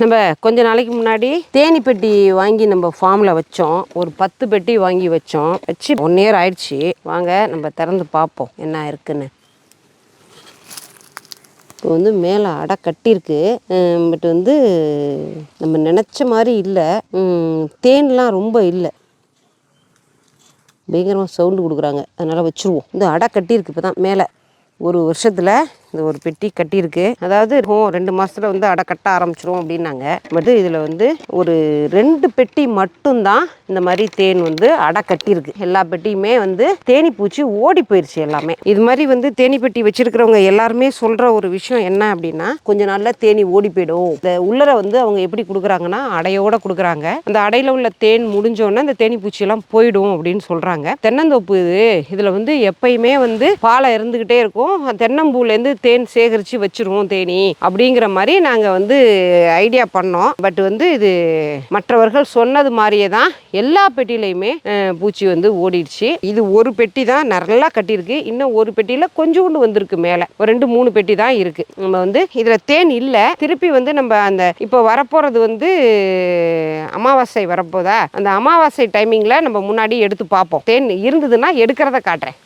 நம்ம கொஞ்ச நாளைக்கு முன்னாடி தேனி பெட்டி வாங்கி நம்ம ஃபார்மில் வச்சோம். ஒரு பத்து பெட்டி வாங்கி வச்சோம். வச்சு ஒன் இயர் ஆயிடுச்சு. வாங்க நம்ம திறந்து பார்ப்போம் என்ன இருக்குன்னு. இப்போ வந்து மேலே அடை கட்டியிருக்கு. பட் வந்து நம்ம நினச்ச மாதிரி இல்லை. தேன்லாம் ரொம்ப இல்லை. பயங்கரமாக சவுண்டு கொடுக்குறாங்க. அதனால் வச்சுருவோம். இந்த அடை கட்டியிருக்கு இப்போ தான் மேலே. ஒரு வருஷத்தில் இந்த ஒரு பெட்டி கட்டியிருக்கு. அதாவது ஓ ரெண்டு மாசத்துல வந்து அடை கட்ட ஆரம்பிச்சிரும் அப்படின்னாங்க. பட் இதில் வந்து ஒரு ரெண்டு பெட்டி மட்டும்தான் இந்த மாதிரி தேன் வந்து அடை கட்டியிருக்கு. எல்லா பெட்டியுமே வந்து தேனி பூச்சி ஓடி போயிடுச்சு எல்லாமே. இது மாதிரி வந்து தேனி பெட்டி வச்சிருக்கிறவங்க எல்லாருமே சொல்கிற ஒரு விஷயம் என்ன அப்படின்னா கொஞ்ச நாள்ல தேனி ஓடி போயிடும். இந்த உள்ளர வந்து அவங்க எப்படி கொடுக்குறாங்கன்னா அடையோட கொடுக்குறாங்க. அந்த அடையில உள்ள தேன் முடிஞ்சோடனே அந்த தேனி பூச்சியெல்லாம் போயிடும் அப்படின்னு சொல்கிறாங்க தென்னந்தோப்பு இது. இதில் வந்து எப்பயுமே வந்து பாலை இருந்துகிட்டே இருக்கும். தென்னம்பூலேருந்து தேன் சேகரித்து வச்சுருவோம் தேனி அப்படிங்கிற மாதிரி நாங்கள் வந்து ஐடியா பண்ணோம். பட் வந்து இது மற்றவர்கள் சொன்னது மாதிரியே தான் எல்லா பெட்டிலையுமே பூச்சி வந்து ஓடிடுச்சு. இது ஒரு பெட்டி தான் நல்லா கட்டியிருக்கு. இன்னும் ஒரு பெட்டியில் கொஞ்சோண்டு வந்திருக்கு மேலே. ஒரு ரெண்டு மூணு பெட்டி தான் இருக்குது நம்ம வந்து இதில் தேன் இல்லை. திருப்பி வந்து நம்ம அந்த இப்போ வரப்போகிறது வந்து அமாவாசை வரப்போதா? அந்த அமாவாசை டைமிங்கில் நம்ம முன்னாடி எடுத்து பார்ப்போம். தேன் இருந்ததுன்னா எடுக்கிறத காட்டுறேன்.